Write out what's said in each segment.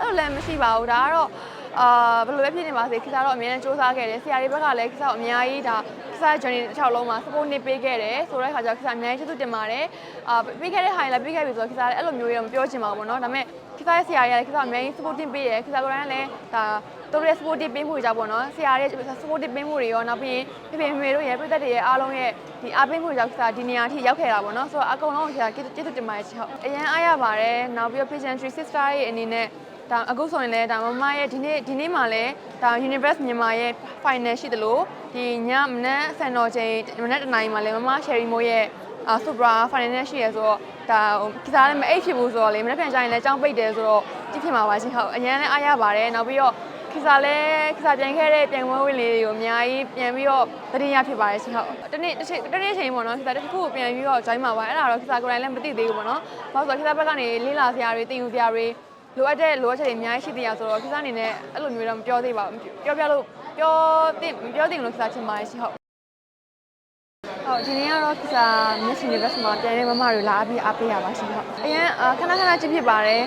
အဲ့လိုလည်းမရှိပါဘူးဒါကတော့ အာဘယ်လိုပဲဖြစ်နေပါစေခိစားတော့အများကြီးစူးစမ်းခဲ့တယ်ဆရာတွေဘက်ကလည်းခိစားကိုအများကြီးဒါခိစား journey တစ်ချောင်းလုံးမှာ support နေပေးခဲ့တယ်ဆိုတဲ့အခါကျတော့ခိစားအများကြီးကျေးဇူးတင်ပါတယ်အာပေးခဲ့တဲ့ဟာတွေလည်းပေးခဲ့ပြီဆိုတော့ခိစားလည်းအဲ့လိုမျိုးရမပြောချင်ပါဘူးပေါ့နော်ဒါပေမဲ့ခိစားရဲ့ဆရာတွေလည်းခိစားအများကြီး support တင်ပေးတယ်ခိစားကိုယ်တိုင်ကလည်းဒါတို့ရဲ့ support တင်ပေးမှုတွေကြောင့်ပေါ့နော်ဆရာရဲ့ support တင်ပေးမှုတွေရောနောက်ပြီးရင်ဖေဖေမေမေတို့ရဲ့ပြည်သက်တွေရဲ့အားလုံးရဲ့ဒီအားပေးမှုတွေကြောင့်ခိစားဒီနေရာအထိရောက်ခဲ့တာပေါ့နော်ဆိုတော့အကုန်လုံးကိုခိစားကျေးဇူးတင်ပါတယ်ချက်ဟုတ်အရင်အားရပါတယ်နောက်ပြီးတော့ pageantry sister ရဲ့အနေနဲ့ ဒါအခုဆိုရင်လည်းဒါမမရဲ့ဒီနေ့ဒီနေ့မှလည်းဒါ Universe မြန်မာရဲ့ final ရှိသလိုဒီညမနက်ဆန်တော်ချိန်မနက်တနာရီမှလည်းမမ Sherry Mo ရဲ့အာ Supra final ရှိရဆိုတော့ဒါဟိုကစားလည်းမအိတ်ဖြစ်ဘူးဆိုတော့လေမနက်ဖြန်ကျရင်လည်းကြောင်းပိတ်တယ်ဆိုတော့ကြည့်ဖြစ်မှာပါရှင်ဟုတ်အရင်လည်းအားရပါတယ်နောက်ပြီးတော့ခစားလဲခစားပြန်ခဲ့တဲ့ပြန်ပွဲဝင်လေးတွေကိုအများကြီးပြန်ပြီးတော့တတိယဖြစ်ပါတယ်ရှင်ဟုတ်တနေ့တစ်ချိန်တနေ့ချိန်ပေါ့နော်ခစားတစ်ခုကိုပြန်ပြီးတော့ join မှာပါအဲ့ဒါတော့ခစားကိုယ်တိုင်လည်းမသိသေးဘူးပေါ့နော်ဘာလို့ဆိုတော့ခစားဘက်ကနေလေးလာစရာတွေတင်ယူစရာတွေ လိုအပ်တဲ့လိုအပ်ချက်တွေအများကြီးရှိသေးရဆိုတော့ခိစားအနေနဲ့အဲ့လိုမျိုးတော့မပြောသေးပါဘူးပြောပြလို့ပြောသိမပြောသိဘူးလို့ခိစားချင်ပါတယ်ရှင်ဟုတ်ဟုတ်ဒီနေ့ကတော့ခိစား Miss Universe မှာပြန်နေမမတွေလာပြီးအားပေးရပါရှင်ဟုတ်အရင်အာခဏခဏကြည့်ဖြစ်ပါတယ်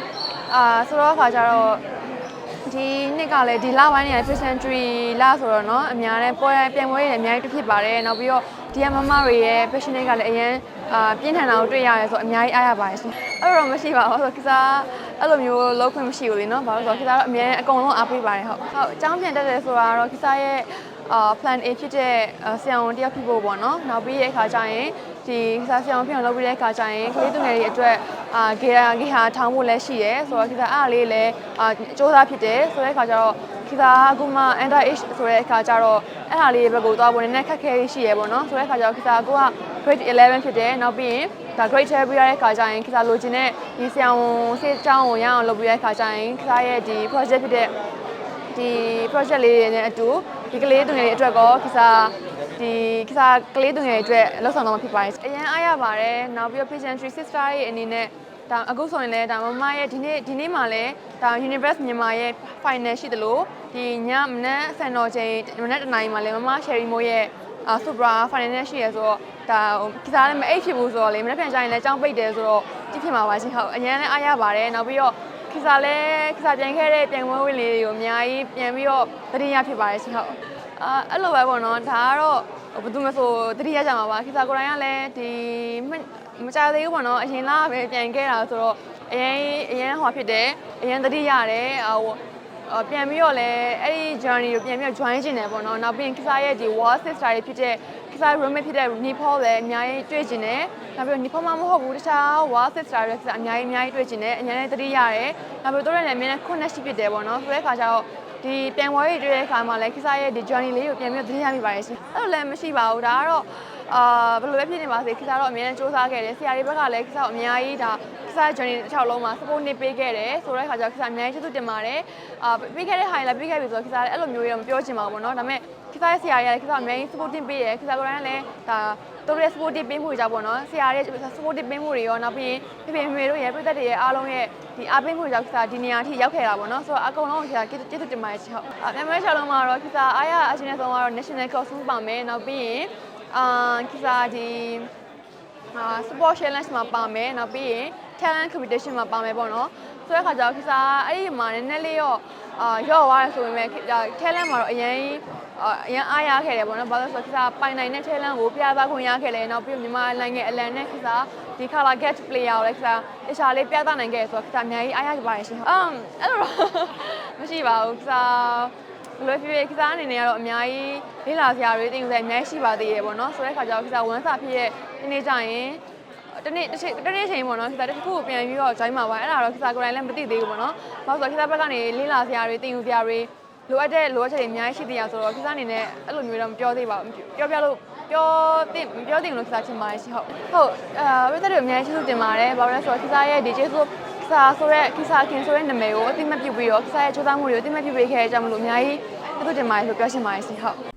အာဆိုတော့အခါကျတော့ဒီနှစ်ကလည်းဒီလပိုင်းနေရ Presentry လဆိုတော့เนาะအများနဲ့ပွဲပြန်ပွဲတွေအများကြီးတွေ့ဖြစ်ပါတယ်နောက်ပြီးတော့ဒီကမမတွေရဲ့ passionate ကလည်းအရင်အာပြင်းထန်တာကိုတွေ့ရတယ်ဆိုတော့အများကြီးအားရပါတယ်ရှင်အဲ့တော့မရှိပါဘူးဆိုတော့ခိစား အဲ့လိုမျိုးလောက်ခွင့်မရှိဘူးလေနော်ဘာလို့ဆိုတော့ခစားတော့အများအကုန်လုံးအားပေးပါတယ်ဟုတ်ဟုတ်အကြောင်းပြန်တက်တယ်ဆိုတာကတော့ခစားရဲ့အာ plan A ဖြစ်တဲ့ဆရာဝန်တယောက်ဖြစ်ဖို့ပေါ့နော်နောက်ပြီးရဲ့အခါကျရင်ဒီခစားဆရာဝန်ဖြစ်အောင်လုပ်ပြီးတဲ့အခါကျရင်ကလေးသူငယ်တွေအတွက်အာဂေရာဂေဟာထောင်းဖို့လည်းရှိရဲဆိုတော့ခစားအားလေးလည်းအာစ조사ဖြစ်တယ်ဆိုတဲ့အခါကျတော့ခစားအခုမှ under age ဆိုတဲ့အခါကျတော့အဲ့ဒါလေးဘက်ကိုသွားဖို့နည်းနည်းခက်ခဲရှိရဲပေါ့နော်ဆိုတဲ့အခါကျတော့ခစားကိုက grade 11ဖြစ်တယ်နောက်ပြီးရင် ဒါ grade 12ပြီးရတဲ့အခါကျရင်ခစားလိုချင်တဲ့ဒီဆရာဝန်စေးအကြောင်းကိုရအောင်လုပ်ပြီးရတဲ့အခါကျရင်ခစားရဲ့ဒီ project ဖြစ်တဲ့ဒီ project လေးတွေနဲ့အတူဒီကလေးသူငယ်တွေအတွက်ကောခစားဒီခစားကလေးသူငယ်တွေအတွက်လှုပ်ဆောင်တော့မှာဖြစ်ပါတယ်အရင်အားရပါတယ်နောက်ပြီးတော့ pageantry sister ရဲ့အနေနဲ့ဒါအခုဆိုရင်လည်းဒါမမရဲ့ဒီနေ့ဒီနေ့မှလည်းဒါ Universe မြန်မာရဲ့ final ရှိသလိုဒီညမနက်ဆန်တော်ချိန်မနက်တနာရီမှလည်းမမ Sherry Mo ရဲ့ အာ Supra final ရှိရဆိုတော့ဒါဟိုကစားလည်းမအိတ်ဖြစ်ဘူးဆိုတော့လေမနက်ဖြန်ကျရင်လည်းကြောင်းပိတ်တယ်ဆိုတော့ကြည့်ဖြစ်မှာပါရှင်ဟုတ်အရင်လည်းအားရပါတယ်နောက်ပြီးတော့ခစားလဲခစားပြန်ခဲ့တဲ့ပြန်ပွဲဝင်လေးတွေကိုအများကြီးပြန်ပြီးတော့တတိယဖြစ်ပါတယ်ရှင်ဟုတ်အာအဲ့လိုပဲပေါ့နော်ဒါကတော့ဘယ်သူမှဆိုတတိယကြမှာပါခစားကိုယ်တိုင်ကလည်းဒီမကြသေးဘူးပေါ့နော်အရင်လားပဲပြန်ခဲ့တာဆိုတော့အရင်အရင်ဟောဖြစ်တယ်အရင်တတိယရတယ်ဟိုအော် ပြန်ပြီးတော့လည်းအဲ့ဒီ journey ကိုပြန်ပြီးတော့ join ကျင်တယ်ပေါ့နော်နောက်ပြီးရင်ကိစားရဲ့ဒီ wall sister တွေဖြစ်တဲ့ကိစား roommate ဖြစ်တဲ့ Nepal လည်းအများကြီးတွေ့ကျင်တယ်နောက်ပြီးတော့ Nepal မှမဟုတ်ဘူးတခြား wall sister တွေကိစားအများကြီးအများကြီးတွေ့ကျင်တယ်အများကြီးသတိရတယ်နောက်ပြီးတော့တို့လည်းအများနဲ့ connect ဖြစ်တယ်ပေါ့နော်ဆိုတဲ့အခါကျတော့ဒီပြန်ဝဲတွေတွေ့တဲ့အခါမှာလည်းကိစားရဲ့ဒီ journey လေးကိုပြန်ပြီးတော့သတိရမိပါတယ်ရှင်အဲ့လိုလည်းမရှိပါဘူးဒါကတော့ အာဘယ်လိုပဲဖြစ်နေပါစေခိစားတော့အများနဲ့စူးစမ်းခဲ့တယ်ဆရာတွေဘက်ကလည်းခိစားကိုအများကြီးဒါခိစား journey တစ်ချောင်းလုံးမှာ support နေပေးခဲ့တယ်ဆိုတဲ့အခါကျတော့ခိစားအများကြီးကျေးဇူးတင်ပါတယ်အာပေးခဲ့တဲ့ဟာတွေလည်းပေးခဲ့ပြီဆိုတော့ခိစားလည်းအဲ့လိုမျိုးရမပြောချင်ပါဘူးပေါ့နော်ဒါပေမဲ့ခိစားရဲ့ဆရာတွေလည်းခိစားအများကြီး support တင်ပေးတယ်ခိစားကိုယ်တိုင်ကလည်းဒါတို့ရဲ့ support တင်ပေးမှုတွေကြောင့်ပေါ့နော်ဆရာတွေ support တင်ပေးမှုတွေရောနောက်ပြီးရင်ဖေဖေမေမေတို့ရဲ့ပြည်သက်တွေရဲ့အားလုံးရဲ့ဒီအားပေးမှုတွေကြောင့်ခိစားဒီနေရာအထိရောက်ခဲ့တာပေါ့နော်ဆိုတော့အကုန်လုံးကိုခိစားကျေးဇူးတင်ပါတယ်ချက်ဟုတ်အမြန်မာချောင်းလုံးမှာတော့ခိစားအားရအချင်းနဲ့ဆုံးကတော့ national costume ပါမယ်နောက်ပြီးရင် အာခိစားဒီအာ sport challenge မှာပါမယ်နောက်ပြီးရင် talent competition မှာပါမယ်ပေါ့နော်ဆိုတဲ့ခါကျတော့ခိစားအဲ့ဒီမှာနည်းနည်းလေးရောအာရော့သွားတယ်ဆိုပေမဲ့ talent မှာတော့အရင်အာအရင်အားရခဲ့တယ်ပေါ့နော်ဘာလို့လဲဆိုတော့ခိစားပိုင်နိုင်တဲ့ talent ကိုပြသခွင့်ရခဲ့တယ်နောက်ပြီးမြန်မာနိုင်ငံအလံနဲ့ခိစားဒီ color get player ကိုလည်းခိစားတခြားလေးပြသနိုင်ခဲ့ဆိုတော့ခိစားအများကြီးအားရခဲ့ပါတယ်ရှင်ဟုတ်အမ်အဲ့လိုတော့မရှိပါဘူးခိစား ဘယ်လိုဖြစ်ဖြစ်ကစားအနေနဲ့ကတော့အများကြီးလေးလာစရာတွေတင်ယူစရာအများကြီးရှိပါသေးတယ်ပေါ့နော်ဆိုတဲ့ခါကျတော့ကစားဝမ်းစာဖြစ်ရဲ့ဒီနေ့ကျရင်တနေ့တစ်ချိန်တနေ့ချိန်ပေါ့နော်ကစားတစ်ခုကိုပြန်ပြီးတော့ join မှာပါအဲ့ဒါတော့ကစားကိုယ်တိုင်လည်းမသိသေးဘူးပေါ့နော်ဘာလို့ဆိုတော့ကစားဘက်ကနေလေးလာစရာတွေတင်ယူစရာတွေလိုအပ်တဲ့လိုအပ်ချက်တွေအများကြီးရှိသေးရဆိုတော့ကစားအနေနဲ့အဲ့လိုမျိုးတော့မပြောသေးပါဘူးပြောပြလို့ပြောသိမပြောသိဘူးလို့ကစားချင်ပါတယ်ရှင်ဟုတ်ဟုတ်အာဝိသက်တွေအများကြီးကျေးဇူးတင်ပါတယ်ဘာလို့လဲဆိုတော့ကစားရဲ့ဒီကျေးဇူး ကစားဆိုရဲကိစားခင်ဆိုရဲနာမည်ကိုအသိမှတ်ပြုပြီးတော့ကစားရဲ့ချိုးသားမှုတွေကိုအသိမှတ်ပြုပေးခဲ့တဲ့အကြောင်းမလို့အများကြီးကျေးဇူးတင်ပါတယ်ဆိုပြောချင်ပါတယ်ရှင်ဟုတ်